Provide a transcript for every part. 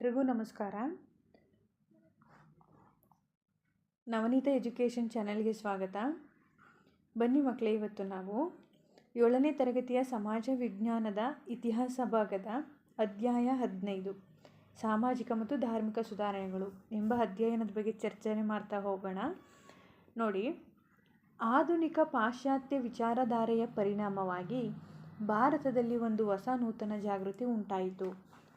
ಎಲ್ರಿಗೂ ನಮಸ್ಕಾರ. ನವನೀತ ಎಜುಕೇಷನ್ ಚಾನೆಲ್ಗೆ ಸ್ವಾಗತ. ಬನ್ನಿ ಮಕ್ಕಳೇ, ಇವತ್ತು ನಾವು ಏಳನೇ ತರಗತಿಯ ಸಮಾಜ ವಿಜ್ಞಾನದ ಇತಿಹಾಸ ಭಾಗದ ಅಧ್ಯಾಯ ಹದಿನೈದು, ಸಾಮಾಜಿಕ ಮತ್ತು ಧಾರ್ಮಿಕ ಸುಧಾರಣೆಗಳು ಎಂಬ ಅಧ್ಯಯನದ ಬಗ್ಗೆ ಚರ್ಚನೆ ಮಾಡ್ತಾ ಹೋಗೋಣ. ನೋಡಿ, ಆಧುನಿಕ ಪಾಶ್ಚಾತ್ಯ ವಿಚಾರಧಾರೆಯ ಪರಿಣಾಮವಾಗಿ ಭಾರತದಲ್ಲಿ ಒಂದು ಹೊಸ ನೂತನ ಜಾಗೃತಿ ಉಂಟಾಯಿತು.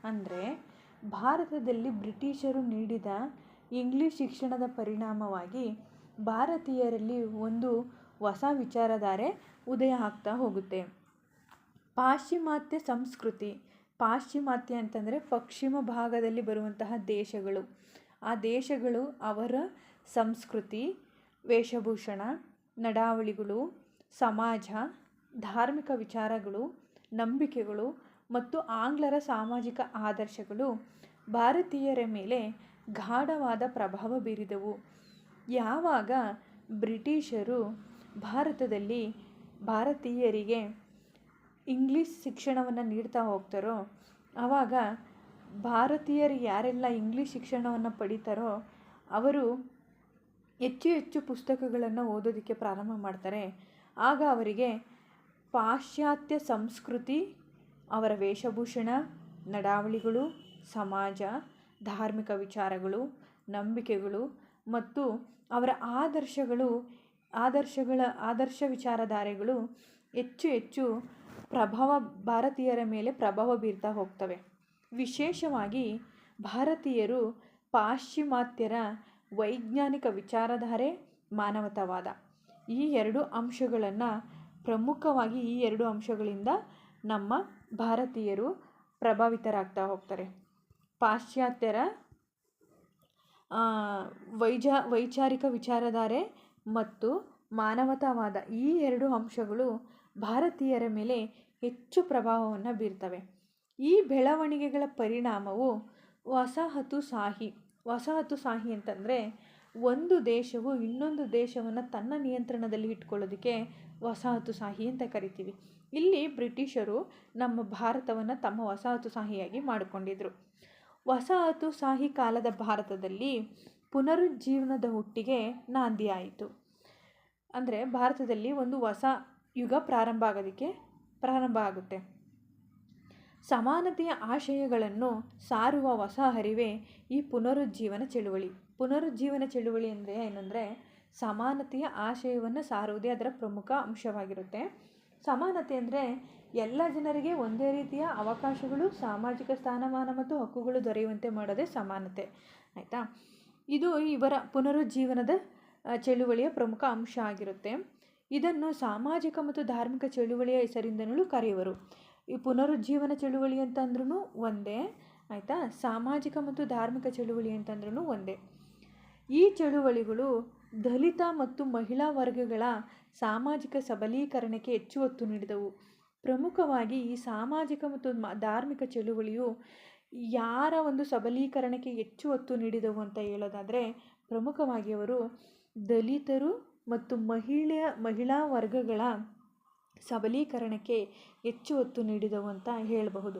ಅಂದರೆ ಭಾರತದಲ್ಲಿ ಬ್ರಿಟಿಷರು ನೀಡಿದ ಇಂಗ್ಲಿಷ್ ಶಿಕ್ಷಣದ ಪರಿಣಾಮವಾಗಿ ಭಾರತೀಯರಲ್ಲಿ ಒಂದು ಹೊಸ ವಿಚಾರಧಾರೆ ಉದಯ ಆಗ್ತಾ ಹೋಗುತ್ತೆ. ಪಾಶ್ಚಿಮಾತ್ಯ ಸಂಸ್ಕೃತಿ, ಪಾಶ್ಚಿಮಾತ್ಯ ಅಂತಂದರೆ ಪಶ್ಚಿಮ ಭಾಗದಲ್ಲಿ ಬರುವಂತಹ ದೇಶಗಳು. ಆ ದೇಶಗಳು ಅವರ ಸಂಸ್ಕೃತಿ, ವೇಷಭೂಷಣ, ನಡಾವಳಿಗಳು, ಸಮಾಜ, ಧಾರ್ಮಿಕ ವಿಚಾರಗಳು, ನಂಬಿಕೆಗಳು ಮತ್ತು ಆಂಗ್ಲರ ಸಾಮಾಜಿಕ ಆದರ್ಶಗಳು ಭಾರತೀಯರ ಮೇಲೆ ಗಾಢವಾದ ಪ್ರಭಾವ ಬೀರಿದವು. ಯಾವಾಗ ಬ್ರಿಟಿಷರು ಭಾರತದಲ್ಲಿ ಭಾರತೀಯರಿಗೆ ಇಂಗ್ಲೀಷ್ ಶಿಕ್ಷಣವನ್ನು ನೀಡ್ತಾ ಹೋಗ್ತಾರೋ, ಆವಾಗ ಭಾರತೀಯರು ಯಾರೆಲ್ಲ ಇಂಗ್ಲೀಷ್ ಶಿಕ್ಷಣವನ್ನು ಪಡಿತಾರೋ, ಅವರು ಹೆಚ್ಚು ಹೆಚ್ಚು ಪುಸ್ತಕಗಳನ್ನು ಓದೋದಕ್ಕೆ ಪ್ರಾರಂಭ ಮಾಡ್ತಾರೆ. ಆಗ ಅವರಿಗೆ ಪಾಶ್ಚಾತ್ಯ ಸಂಸ್ಕೃತಿ ಅವರ ವೇಷಭೂಷಣ, ನಡಾವಳಿಗಳು, ಸಮಾಜ, ಧಾರ್ಮಿಕ ವಿಚಾರಗಳು, ನಂಬಿಕೆಗಳು ಮತ್ತು ಅವರ ಆದರ್ಶಗಳು, ಆದರ್ಶಗಳ, ಆದರ್ಶ ವಿಚಾರಧಾರೆಗಳು ಹೆಚ್ಚು ಹೆಚ್ಚು ಪ್ರಭಾವ ಭಾರತೀಯರ ಮೇಲೆ ಪ್ರಭಾವ ಬೀರ್ತಾ ಹೋಗ್ತವೆ. ವಿಶೇಷವಾಗಿ ಭಾರತೀಯರು ಪಾಶ್ಚಿಮಾತ್ಯರ ವೈಜ್ಞಾನಿಕ ವಿಚಾರಧಾರೆ, ಮಾನವತಾವಾದ. ಈ ಎರಡು ಅಂಶಗಳನ್ನು ಪ್ರಮುಖವಾಗಿ ಈ ಎರಡು ಅಂಶಗಳಿಂದ ನಮ್ಮ ಭಾರತೀಯರು ಪ್ರಭಾವಿತರಾಗ್ತಾ ಹೋಗ್ತಾರೆ. ಪಾಶ್ಚಾತ್ಯರ ವೈಜ, ವೈಚಾರಿಕ ವಿಚಾರಧಾರೆ ಮತ್ತು ಮಾನವತಾವಾದ ಈ ಎರಡು ಅಂಶಗಳು ಭಾರತೀಯರ ಮೇಲೆ ಹೆಚ್ಚು ಪ್ರಭಾವವನ್ನು ಬೀರ್ತವೆ. ಈ ಬೆಳವಣಿಗೆಗಳ ಪರಿಣಾಮವು ವಸಾಹತು ಸಾಹಿ ವಸಾಹತು ಸಾಹಿ ಅಂತಂದರೆ ಒಂದು ದೇಶವು ಇನ್ನೊಂದು ದೇಶವನ್ನು ತನ್ನ ನಿಯಂತ್ರಣದಲ್ಲಿ ಇಟ್ಕೊಳ್ಳೋದಕ್ಕೆ ವಸಾಹತುಶಾಹಿ ಅಂತ ಕರಿತೀವಿ. ಇಲ್ಲಿ ಬ್ರಿಟಿಷರು ನಮ್ಮ ಭಾರತವನ್ನು ತಮ್ಮ ವಸಾಹತುಶಾಹಿಯಾಗಿ ಮಾಡಿಕೊಂಡಿದ್ರು. ವಸಾಹತುಶಾಹಿ ಕಾಲದ ಭಾರತದಲ್ಲಿ ಪುನರುಜ್ಜೀವನದ ಹುಟ್ಟಿಗೆ ನಾಂದಿಯಾಯಿತು ಅಂದರೆ ಭಾರತದಲ್ಲಿ ಒಂದು ಹೊಸ ಯುಗ ಪ್ರಾರಂಭ ಆಗೋದಕ್ಕೆ ಪ್ರಾರಂಭ ಆಗುತ್ತೆ. ಸಮಾನತೆಯ ಆಶಯಗಳನ್ನು ಸಾರುವ ಹೊಸ ಹರಿವೇ ಈ ಪುನರುಜ್ಜೀವನ ಚಳುವಳಿ. ಪುನರುಜ್ಜೀವನ ಚಳುವಳಿ ಅಂದರೆ ಏನಂದರೆ ಸಮಾನತೆಯ ಆಶಯವನ್ನು ಸಾರುವುದೇ ಅದರ ಪ್ರಮುಖ ಅಂಶವಾಗಿರುತ್ತೆ. ಸಮಾನತೆ ಅಂದರೆ ಎಲ್ಲ ಜನರಿಗೆ ಒಂದೇ ರೀತಿಯ ಅವಕಾಶಗಳು, ಸಾಮಾಜಿಕ ಸ್ಥಾನಮಾನ ಮತ್ತು ಹಕ್ಕುಗಳು ದೊರೆಯುವಂತೆ ಮಾಡೋದೇ ಸಮಾನತೆ. ಆಯಿತಾ? ಇದು ಇವರ ಪುನರುಜ್ಜೀವನದ ಚಳುವಳಿಯ ಪ್ರಮುಖ ಅಂಶ ಆಗಿರುತ್ತೆ. ಇದನ್ನು ಸಾಮಾಜಿಕ ಮತ್ತು ಧಾರ್ಮಿಕ ಚಳುವಳಿಯ ಹೆಸರಿಂದಲೂ ಕರೆಯುವರು. ಈ ಪುನರುಜ್ಜೀವನ ಚಳುವಳಿ ಅಂತಂದ್ರೂ ಒಂದೇ, ಆಯಿತಾ? ಸಾಮಾಜಿಕ ಮತ್ತು ಧಾರ್ಮಿಕ ಚಳುವಳಿ ಅಂತಂದ್ರೂ ಒಂದೇ. ಈ ಚಳುವಳಿಗಳು ದಲಿತ ಮತ್ತು ಮಹಿಳಾ ವರ್ಗಗಳ ಸಾಮಾಜಿಕ ಸಬಲೀಕರಣಕ್ಕೆ ಹೆಚ್ಚು ಒತ್ತು ನೀಡಿದವು. ಪ್ರಮುಖವಾಗಿ ಈ ಸಾಮಾಜಿಕ ಮತ್ತು ಧಾರ್ಮಿಕ ಚಳುವಳಿಯು ಯಾರ ಒಂದು ಸಬಲೀಕರಣಕ್ಕೆ ಹೆಚ್ಚು ಒತ್ತು ನೀಡಿದವು ಅಂತ ಹೇಳೋದಾದರೆ, ಪ್ರಮುಖವಾಗಿ ಅವರು ದಲಿತರು ಮತ್ತು ಮಹಿಳೆಯ, ಮಹಿಳಾ ವರ್ಗಗಳ ಸಬಲೀಕರಣಕ್ಕೆ ಹೆಚ್ಚು ಒತ್ತು ನೀಡಿದವು ಅಂತ ಹೇಳಬಹುದು.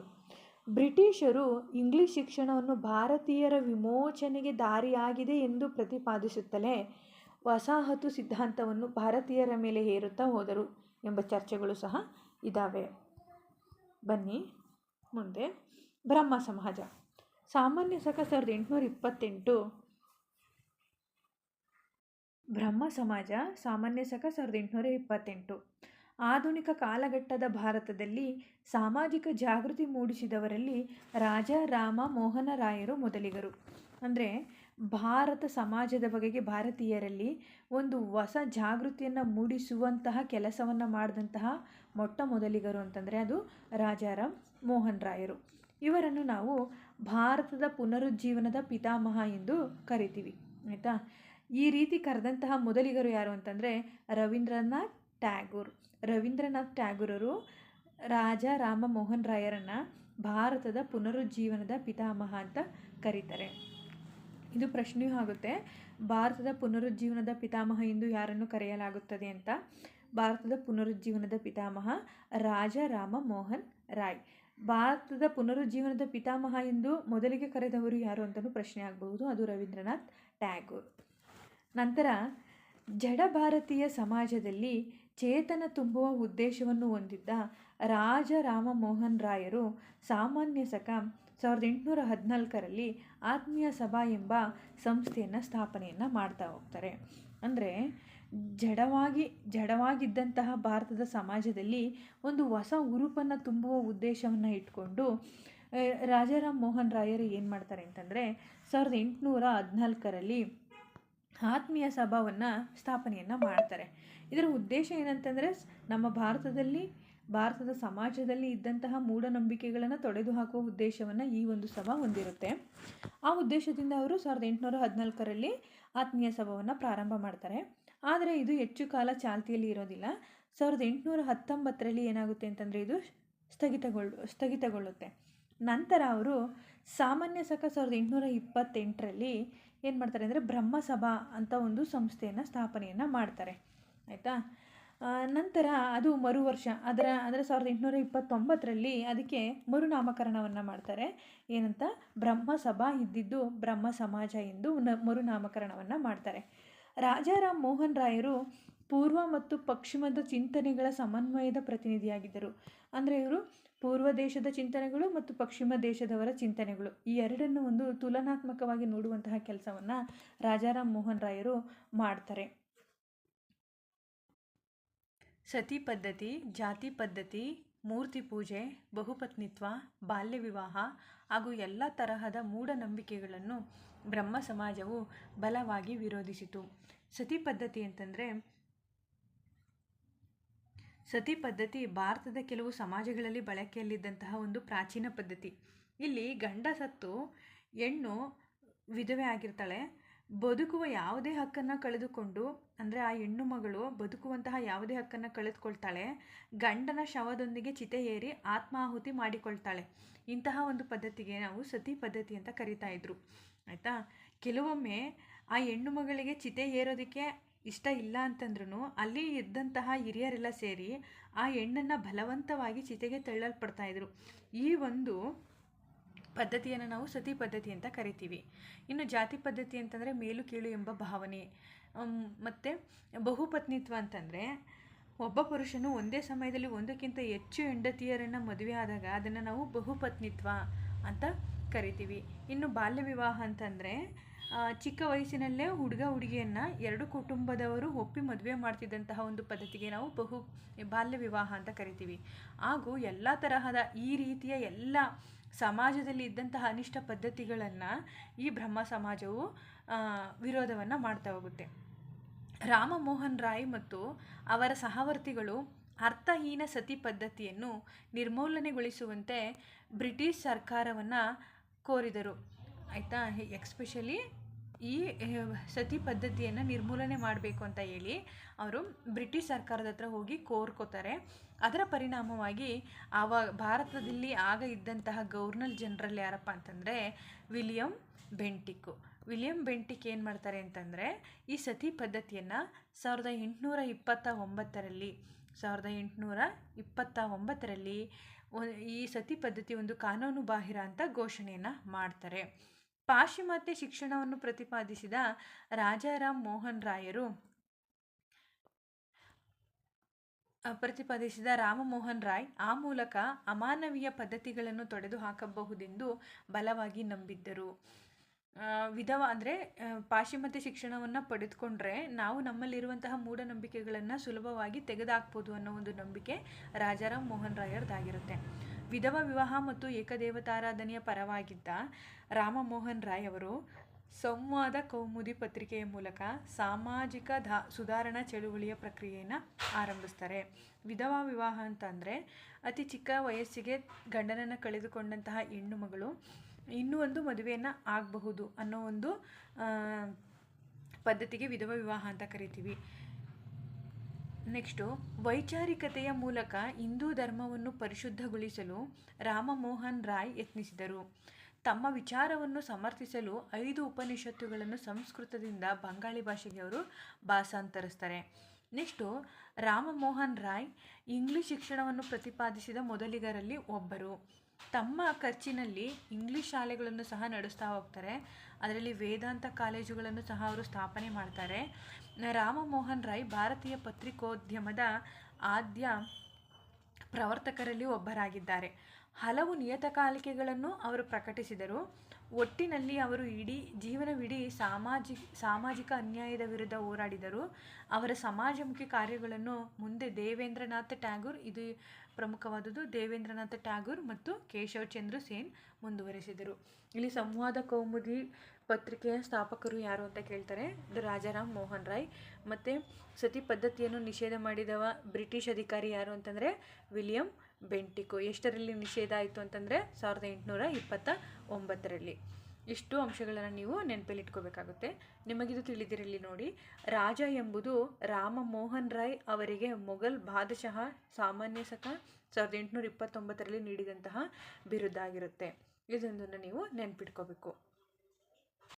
ಬ್ರಿಟಿಷರು ಇಂಗ್ಲಿಷ್ ಶಿಕ್ಷಣವನ್ನು ಭಾರತೀಯರ ವಿಮೋಚನೆಗೆ ದಾರಿಯಾಗಿದೆ ಎಂದು ಪ್ರತಿಪಾದಿಸುತ್ತಲೇ ವಸಾಹತು ಸಿದ್ಧಾಂತವನ್ನು ಭಾರತೀಯರ ಮೇಲೆ ಹೇರುತ್ತಾ ಹೋದರು ಎಂಬ ಚರ್ಚೆಗಳು ಸಹ ಇದ್ದಾವೆ ಬನ್ನಿ ಮುಂದೆ. ಬ್ರಹ್ಮ ಸಮಾಜ. ಸಾಮಾನ್ಯ ಸಕ ಸಾವಿರದ ಎಂಟುನೂರ ಇಪ್ಪತ್ತೆಂಟು ಬ್ರಹ್ಮ ಸಮಾಜ ಸಾಮಾನ್ಯ ಸಕ ಸಾವಿರದ ಎಂಟುನೂರ ಇಪ್ಪತ್ತೆಂಟು. ಆಧುನಿಕ ಕಾಲಘಟ್ಟದ ಭಾರತದಲ್ಲಿ ಸಾಮಾಜಿಕ ಜಾಗೃತಿ ಮೂಡಿಸಿದವರಲ್ಲಿ ರಾಜ, ರಾಮ, ಮೋಹನ ರಾಯರು ಮೊದಲಿಗರು. ಅಂದರೆ ಭಾರತ ಸಮಾಜದ ಬಗೆಗೆ ಭಾರತೀಯರಲ್ಲಿ ಒಂದು ಹೊಸ ಜಾಗೃತಿಯನ್ನು ಮೂಡಿಸುವಂತಹ ಕೆಲಸವನ್ನು ಮಾಡಿದಂತಹ ಮೊಟ್ಟ ಮೊದಲಿಗರು ಅಂತಂದರೆ ಅದು ರಾಜಾರಾಮ್ ಮೋಹನ್ ರಾಯರು. ಇವರನ್ನು ನಾವು ಭಾರತದ ಪುನರುಜ್ಜೀವನದ ಪಿತಾಮಹ ಎಂದು ಕರಿತೀವಿ, ಆಯಿತಾ? ಈ ರೀತಿ ಕರೆದಂತಹ ಮೊದಲಿಗರು ಯಾರು ಅಂತಂದರೆ ರವೀಂದ್ರನಾಥ್ ಟ್ಯಾಗೂರ್. ರವೀಂದ್ರನಾಥ್ ಟ್ಯಾಗೂರರು ರಾಜ ರಾಮ ಮೋಹನ್ ರಾಯರನ್ನು ಭಾರತದ ಪುನರುಜ್ಜೀವನದ ಪಿತಾಮಹ ಅಂತ ಕರೀತಾರೆ. ಇದು ಪ್ರಶ್ನೆಯೂ ಆಗುತ್ತೆ. ಭಾರತದ ಪುನರುಜ್ಜೀವನದ ಪಿತಾಮಹ ಎಂದು ಯಾರನ್ನು ಕರೆಯಲಾಗುತ್ತದೆ ಅಂತ? ಭಾರತದ ಪುನರುಜ್ಜೀವನದ ಪಿತಾಮಹ ರಾಜ ರಾಮ ಮೋಹನ್ ರಾಯ್. ಭಾರತದ ಪುನರುಜ್ಜೀವನದ ಪಿತಾಮಹ ಎಂದು ಮೊದಲಿಗೆ ಕರೆದವರು ಯಾರು ಅಂತಲೂ ಪ್ರಶ್ನೆ ಆಗಬಹುದು. ಅದು ರವೀಂದ್ರನಾಥ್ ಟ್ಯಾಗೋರ್. ನಂತರ ಜಡ ಭಾರತೀಯ ಸಮಾಜದಲ್ಲಿ ಚೇತನ ತುಂಬುವ ಉದ್ದೇಶವನ್ನು ಹೊಂದಿದ್ದ ರಾಜ ರಾಮಮೋಹನ್ ರಾಯರು ಸಾಮಾನ್ಯ ಸಕ ಸಾವಿರದ ಎಂಟುನೂರ ಹದಿನಾಲ್ಕರಲ್ಲಿ ಆತ್ಮೀಯ ಸಭಾ ಎಂಬ ಸಂಸ್ಥೆಯನ್ನು ಸ್ಥಾಪನೆಯನ್ನು ಮಾಡ್ತಾ ಹೋಗ್ತಾರೆ. ಅಂದರೆ ಜಡವಾಗಿ, ಜಡವಾಗಿದ್ದಂತಹ ಭಾರತದ ಸಮಾಜದಲ್ಲಿ ಒಂದು ಹೊಸ ಉರುಪನ್ನು ತುಂಬುವ ಉದ್ದೇಶವನ್ನು ಇಟ್ಕೊಂಡು ರಾಜಾರಾಮ್ ಮೋಹನ್ ರಾಯರು ಏನು ಮಾಡ್ತಾರೆ ಅಂತಂದರೆ ಸಾವಿರದ ಎಂಟುನೂರ ಹದಿನಾಲ್ಕರಲ್ಲಿ ಆತ್ಮೀಯ ಸಭಾವನ್ನು ಸ್ಥಾಪನೆಯನ್ನು ಮಾಡ್ತಾರೆ. ಇದರ ಉದ್ದೇಶ ಏನಂತಂದರೆ ನಮ್ಮ ಭಾರತದಲ್ಲಿ ಭಾರತದ ಸಮಾಜದಲ್ಲಿ ಇದ್ದಂತಹ ಮೂಢನಂಬಿಕೆಗಳನ್ನು ತೊಡೆದು ಹಾಕುವ ಉದ್ದೇಶವನ್ನು ಈ ಒಂದು ಸಭಾ ಹೊಂದಿರುತ್ತೆ. ಆ ಉದ್ದೇಶದಿಂದ ಅವರು ಸಾವಿರದ ಎಂಟುನೂರ ಹದಿನಾಲ್ಕರಲ್ಲಿ ಆತ್ಮೀಯ ಸಭವನ್ನು ಪ್ರಾರಂಭ ಮಾಡ್ತಾರೆ. ಆದರೆ ಇದು ಹೆಚ್ಚು ಕಾಲ ಚಾಲ್ತಿಯಲ್ಲಿ ಇರೋದಿಲ್ಲ. ಸಾವಿರದ ಎಂಟುನೂರ ಹತ್ತೊಂಬತ್ತರಲ್ಲಿ ಏನಾಗುತ್ತೆ ಅಂತಂದರೆ ಇದು ಸ್ಥಗಿತಗೊಳ್ಳ ಸ್ಥಗಿತಗೊಳ್ಳುತ್ತೆ. ನಂತರ ಅವರು ಸಾಮಾನ್ಯ ಸಕ ಸಾವಿರದ ಎಂಟುನೂರ ಇಪ್ಪತ್ತೆಂಟರಲ್ಲಿ ಏನು ಮಾಡ್ತಾರೆ ಅಂದರೆ ಬ್ರಹ್ಮಸಭಾ ಅಂತ ಒಂದು ಸಂಸ್ಥೆಯನ್ನು ಸ್ಥಾಪನೆಯನ್ನು ಮಾಡ್ತಾರೆ. ಆಯಿತಾ? ನಂತರ ಅದು ಮರು ವರ್ಷ ಅದರ, ಅಂದರೆ ಸಾವಿರದ ಎಂಟುನೂರ ಇಪ್ಪತ್ತೊಂಬತ್ತರಲ್ಲಿ ಅದಕ್ಕೆ ಮರುನಾಮಕರಣವನ್ನು ಮಾಡ್ತಾರೆ. ಏನಂತ? ಬ್ರಹ್ಮ ಸಭಾ ಇದ್ದಿದ್ದು ಬ್ರಹ್ಮ ಸಮಾಜ ಎಂದು ನ, ಮರುನಾಮಕರಣವನ್ನು ಮಾಡ್ತಾರೆ. ರಾಜಾರಾಮ್ ಮೋಹನ್ ರಾಯರು ಪೂರ್ವ ಮತ್ತು ಪಶ್ಚಿಮದ ಚಿಂತನೆಗಳ ಸಮನ್ವಯದ ಪ್ರತಿನಿಧಿಯಾಗಿದ್ದರು. ಅಂದರೆ ಇವರು ಪೂರ್ವ ದೇಶದ ಚಿಂತನೆಗಳು ಮತ್ತು ಪಶ್ಚಿಮ ದೇಶದವರ ಚಿಂತನೆಗಳು. ಈ ಎರಡನ್ನು ಒಂದು ತುಲನಾತ್ಮಕವಾಗಿ ನೋಡುವಂತಹ ಕೆಲಸವನ್ನು ರಾಜಾರಾಮ್ ಮೋಹನ್ ರಾಯರು ಮಾಡ್ತಾರೆ. ಸತಿ ಪದ್ಧತಿ, ಜಾತಿ ಪದ್ಧತಿ, ಮೂರ್ತಿ ಪೂಜೆ, ಬಹುಪತ್ನಿತ್ವ, ಬಾಲ್ಯ ವಿವಾಹ ಹಾಗೂ ಎಲ್ಲ ತರಹದ ಮೂಢನಂಬಿಕೆಗಳನ್ನು ಬ್ರಹ್ಮ ಸಮಾಜವು ಬಲವಾಗಿ ವಿರೋಧಿಸಿತು. ಸತಿ ಪದ್ಧತಿ ಅಂತಂದರೆ, ಸತಿ ಪದ್ಧತಿ ಭಾರತದ ಕೆಲವು ಸಮಾಜಗಳಲ್ಲಿ ಬಳಕೆಯಲ್ಲಿದ್ದಂತಹ ಒಂದು ಪ್ರಾಚೀನ ಪದ್ಧತಿ. ಇಲ್ಲಿ ಗಂಡ ಸತ್ತು ಹೆಣ್ಣು ವಿಧವೆ ಆಗಿರ್ತಾಳೆ. ಬದುಕುವ ಯಾವುದೇ ಹಕ್ಕನ್ನು ಕಳೆದುಕೊಂಡು, ಅಂದರೆ ಆ ಹೆಣ್ಣು ಮಗಳು ಬದುಕುವಂತಹ ಯಾವುದೇ ಹಕ್ಕನ್ನು ಕಳೆದುಕೊಳ್ತಾಳೆ, ಗಂಡನ ಶವದೊಂದಿಗೆ ಚಿತೆ ಏರಿ ಆತ್ಮಾಹುತಿ ಮಾಡಿಕೊಳ್ತಾಳೆ. ಇಂತಹ ಒಂದು ಪದ್ಧತಿಗೆ ನಾವು ಸತಿ ಪದ್ಧತಿ ಅಂತ ಕರಿತಾ ಇದ್ರು. ಆಯಿತಾ? ಕೆಲವೊಮ್ಮೆ ಆ ಹೆಣ್ಣು ಮಗಳಿಗೆ ಚಿತೆ ಏರೋದಕ್ಕೆ ಇಷ್ಟ ಇಲ್ಲ ಅಂತಂದ್ರೂ ಅಲ್ಲಿ ಇದ್ದಂತಹ ಹಿರಿಯರೆಲ್ಲ ಸೇರಿ ಆ ಹೆಣ್ಣನ್ನು ಬಲವಂತವಾಗಿ ಚಿತೆಗೆ ತಳ್ಳಲ್ಪಡ್ತಾ ಇದ್ರು. ಈ ಒಂದು ಪದ್ಧತಿಯನ್ನು ನಾವು ಸತಿ ಪದ್ಧತಿ ಅಂತ ಕರಿತೀವಿ. ಇನ್ನು ಜಾತಿ ಪದ್ಧತಿ ಅಂತಂದರೆ ಮೇಲು, ಕೀಳು ಎಂಬ ಭಾವನೆ. ಮತ್ತು ಬಹುಪತ್ನಿತ್ವ ಅಂತಂದರೆ ಒಬ್ಬ ಪುರುಷನು ಒಂದೇ ಸಮಯದಲ್ಲಿ ಒಂದಕ್ಕಿಂತ ಹೆಚ್ಚು ಹೆಂಡತಿಯರನ್ನು ಮದುವೆ ಆದಾಗ ಅದನ್ನು ನಾವು ಬಹುಪತ್ನಿತ್ವ ಅಂತ ಕರಿತೀವಿ. ಇನ್ನು ಬಾಲ್ಯ ವಿವಾಹ ಅಂತಂದರೆ ಚಿಕ್ಕ ವಯಸ್ಸಿನಲ್ಲೇ ಹುಡುಗ ಹುಡುಗಿಯನ್ನು ಎರಡು ಕುಟುಂಬದವರು ಒಪ್ಪಿ ಮದುವೆ ಮಾಡ್ತಿದ್ದಂತಹ ಒಂದು ಪದ್ಧತಿಗೆ ನಾವು ಬಹು, ಬಾಲ್ಯ ವಿವಾಹ ಅಂತ ಕರಿತೀವಿ. ಹಾಗೂ ಎಲ್ಲ ತರಹದ ಈ ರೀತಿಯ ಎಲ್ಲ ಸಮಾಜದಲ್ಲಿ ಇದ್ದಂತಹ ಅನಿಷ್ಟ ಪದ್ಧತಿಗಳನ್ನು ಈ ಬ್ರಹ್ಮ ಸಮಾಜವು ವಿರೋಧವನ್ನು ಮಾಡ್ತಾ ಹೋಗುತ್ತೆ. ರಾಮಮೋಹನ್ ರಾಯ್ ಮತ್ತು ಅವರ ಸಹವರ್ತಿಗಳು ಅರ್ಥಹೀನ ಸತಿ ಪದ್ಧತಿಯನ್ನು ನಿರ್ಮೂಲನೆಗೊಳಿಸುವಂತೆ ಬ್ರಿಟಿಷ್ ಸರ್ಕಾರವನ್ನು ಕೋರಿದರು. ಆಯಿತಾ? ಎಕ್ಸ್ಪೆಷಲಿ ಈ ಸತಿ ಪದ್ಧತಿಯನ್ನು ನಿರ್ಮೂಲನೆ ಮಾಡಬೇಕು ಅಂತ ಹೇಳಿ ಅವರು ಬ್ರಿಟಿಷ್ ಸರ್ಕಾರದ ಹತ್ರ ಹೋಗಿ ಕೋರ್ಕೋತಾರೆ. ಅದರ ಪರಿಣಾಮವಾಗಿ ಆವ, ಭಾರತದಲ್ಲಿ ಆಗ ಇದ್ದಂತಹ ಗವರ್ನರ್ ಜನರಲ್ ಯಾರಪ್ಪ ಅಂತಂದರೆ ವಿಲಿಯಂ ಬೆಂಟಿಕ್ಕು. ವಿಲಿಯಂ ಬೆಂಟಿಕ್ ಏನು ಮಾಡ್ತಾರೆ ಅಂತಂದರೆ ಈ ಸತಿ ಪದ್ಧತಿಯನ್ನು ಸಾವಿರದ ಎಂಟುನೂರ ಇಪ್ಪತ್ತ ಒಂಬತ್ತರಲ್ಲಿ, ಸಾವಿರದ ಎಂಟುನೂರ ಇಪ್ಪತ್ತ ಒಂಬತ್ತರಲ್ಲಿ ಈ ಸತಿ ಪದ್ಧತಿ ಒಂದು ಕಾನೂನು ಬಾಹಿರ ಅಂತ ಘೋಷಣೆಯನ್ನು ಮಾಡ್ತಾರೆ. ಪಾಶ್ಚಿಮಾತ್ಯ ಶಿಕ್ಷಣವನ್ನು ಪ್ರತಿಪಾದಿಸಿದ ರಾಜಾರಾಮ್ ಮೋಹನ್ ರಾಯರು ಪ್ರತಿಪಾದಿಸಿದ ರಾಮಮೋಹನ್ ರಾಯ್ ಆ ಮೂಲಕ ಅಮಾನವೀಯ ಪದ್ಧತಿಗಳನ್ನು ತೊಡೆದು ಹಾಕಬಹುದೆಂದು ಬಲವಾಗಿ ನಂಬಿದ್ದರು. ವಿಧವ ಅಂದರೆ ಪಾಶ್ಚಿಮಾತ್ಯ ಶಿಕ್ಷಣವನ್ನು ಪಡೆದುಕೊಂಡ್ರೆ ನಾವು ನಮ್ಮಲ್ಲಿರುವಂತಹ ಮೂಢನಂಬಿಕೆಗಳನ್ನು ಸುಲಭವಾಗಿ ತೆಗೆದಾಕ್ಬೋದು ಅನ್ನೋ ಒಂದು ನಂಬಿಕೆ ರಾಜಾರಾಮ್ ಮೋಹನ್ ರಾಯರ್ದಾಗಿರುತ್ತೆ ವಿಧವ ವಿವಾಹ ಮತ್ತು ಏಕದೇವತಾರಾಧನೆಯ ಪರವಾಗಿದ್ದ ರಾಮಮೋಹನ್ ರಾಯ್ ಅವರು ಸಂವಾದ ಕೌಮುದಿ ಪತ್ರಿಕೆಯ ಮೂಲಕ ಸಾಮಾಜಿಕ ಧಾ, ಸುಧಾರಣಾ ಚಳುವಳಿಯ ಪ್ರಕ್ರಿಯೆಯನ್ನು ಆರಂಭಿಸ್ತಾರೆ. ವಿಧವಾ ವಿವಾಹ ಅಂತಂದರೆ ಅತಿ ಚಿಕ್ಕ ವಯಸ್ಸಿಗೆ ಗಂಡನನ್ನು ಕಳೆದುಕೊಂಡಂತಹ ಹೆಣ್ಣು ಮಗಳು ಇನ್ನೂ ಒಂದು ಮದುವೆಯನ್ನು ಆಗಬಹುದು ಅನ್ನೋ ಒಂದು ಪದ್ಧತಿಗೆ ವಿಧವಾ ವಿವಾಹ ಅಂತ ಕರಿತೀವಿ. ನೆಕ್ಸ್ಟು ವೈಚಾರಿಕತೆಯ ಮೂಲಕ ಹಿಂದೂ ಧರ್ಮವನ್ನು ಪರಿಶುದ್ಧಗೊಳಿಸಲು ರಾಮಮೋಹನ್ ರಾಯ್ ಯತ್ನಿಸಿದರು. ತಮ್ಮ ವಿಚಾರವನ್ನು ಸಮರ್ಥಿಸಲು ಐದು ಉಪನಿಷತ್ತುಗಳನ್ನು ಸಂಸ್ಕೃತದಿಂದ ಬಂಗಾಳಿ ಭಾಷೆಗೆ ಅವರು ಭಾಷಾಂತರಿಸ್ತಾರೆ ನೆಕ್ಸ್ಟು ರಾಮಮೋಹನ್ ರಾಯ್ ಇಂಗ್ಲಿಷ್ ಶಿಕ್ಷಣವನ್ನು ಪ್ರತಿಪಾದಿಸಿದ ಮೊದಲಿಗರಲ್ಲಿ ಒಬ್ಬರು. ತಮ್ಮ ಖರ್ಚಿನಲ್ಲಿ ಇಂಗ್ಲೀಷ್ ಶಾಲೆಗಳನ್ನು ಸಹ ನಡೆಸ್ತಾ ಹೋಗ್ತಾರೆ. ಅದರಲ್ಲಿ ವೇದಾಂತ ಕಾಲೇಜುಗಳನ್ನು ಸಹ ಅವರು ಸ್ಥಾಪನೆ ಮಾಡ್ತಾರೆ. ರಾಮಮೋಹನ್ ರಾಯ್ ಭಾರತೀಯ ಪತ್ರಿಕೋದ್ಯಮದ ಆದ್ಯ ಪ್ರವರ್ತಕರಲ್ಲಿ ಒಬ್ಬರಾಗಿದ್ದಾರೆ. ಹಲವು ನಿಯತಕಾಲಿಕೆಗಳನ್ನು ಅವರು ಪ್ರಕಟಿಸಿದರು. ಒಟ್ಟಿನಲ್ಲಿ ಅವರು ಇಡೀ ಜೀವನವಿಡೀ ಸಾಮಾಜಿ, ಸಾಮಾಜಿಕ ಅನ್ಯಾಯದ ವಿರುದ್ಧ ಹೋರಾಡಿದರು. ಅವರ ಸಮಾಜಮುಖಿ ಕಾರ್ಯಗಳನ್ನು ಮುಂದೆ ದೇವೇಂದ್ರನಾಥ ಟ್ಯಾಗೂರ್, ಇದು ಪ್ರಮುಖವಾದದ್ದು, ದೇವೇಂದ್ರನಾಥ ಟ್ಯಾಗೂರ್ ಮತ್ತು ಕೇಶವ್ ಚಂದ್ರ ಸೇನ್ ಮುಂದುವರೆಸಿದರು. ಇಲ್ಲಿ ಸಂವಾದ ಕೌಮುದಿ ಪತ್ರಿಕೆಯ ಸ್ಥಾಪಕರು ಯಾರು ಅಂತ ಕೇಳ್ತಾರೆ. ಇದು ರಾಜಾರಾಮ್ ಮೋಹನ್ ರಾಯ್. ಮತ್ತು ಸತಿ ಪದ್ಧತಿಯನ್ನು ನಿಷೇಧ ಮಾಡಿದವ ಬ್ರಿಟಿಷ್ ಅಧಿಕಾರಿ ಯಾರು ಅಂತಂದರೆ ವಿಲಿಯಂ ಬೆಂಟಿಕೋ, ಎಷ್ಟರಲ್ಲಿ ನಿಷೇಧ ಆಯಿತು ಅಂತಂದರೆ ಸಾವಿರದ ಎಂಟುನೂರ ಇಪ್ಪತ್ತ ಒಂಬತ್ತರಲ್ಲಿ ಇಷ್ಟು ಅಂಶಗಳನ್ನು ನೀವು ನೆನಪಲ್ಲಿ ಇಟ್ಕೋಬೇಕಾಗುತ್ತೆ. ನಿಮಗಿದು ತಿಳಿದಿರಲಿ ನೋಡಿ. ರಾಜ ಎಂಬುದು ರಾಮ ಮೋಹನ್ ರಾಯ್ ಅವರಿಗೆ ಮೊಘಲ್ ಬಾದಶಃ ಸಾಮಾನ್ಯ ಸಕ ಸಾವಿರದ ಎಂಟುನೂರ ಇಪ್ಪತ್ತೊಂಬತ್ತರಲ್ಲಿ ನೀಡಿದಂತಹ ಬಿರುದಾಗಿರುತ್ತೆ. ಇದೊಂದನ್ನು ನೀವು ನೆನಪಿಟ್ಕೋಬೇಕು.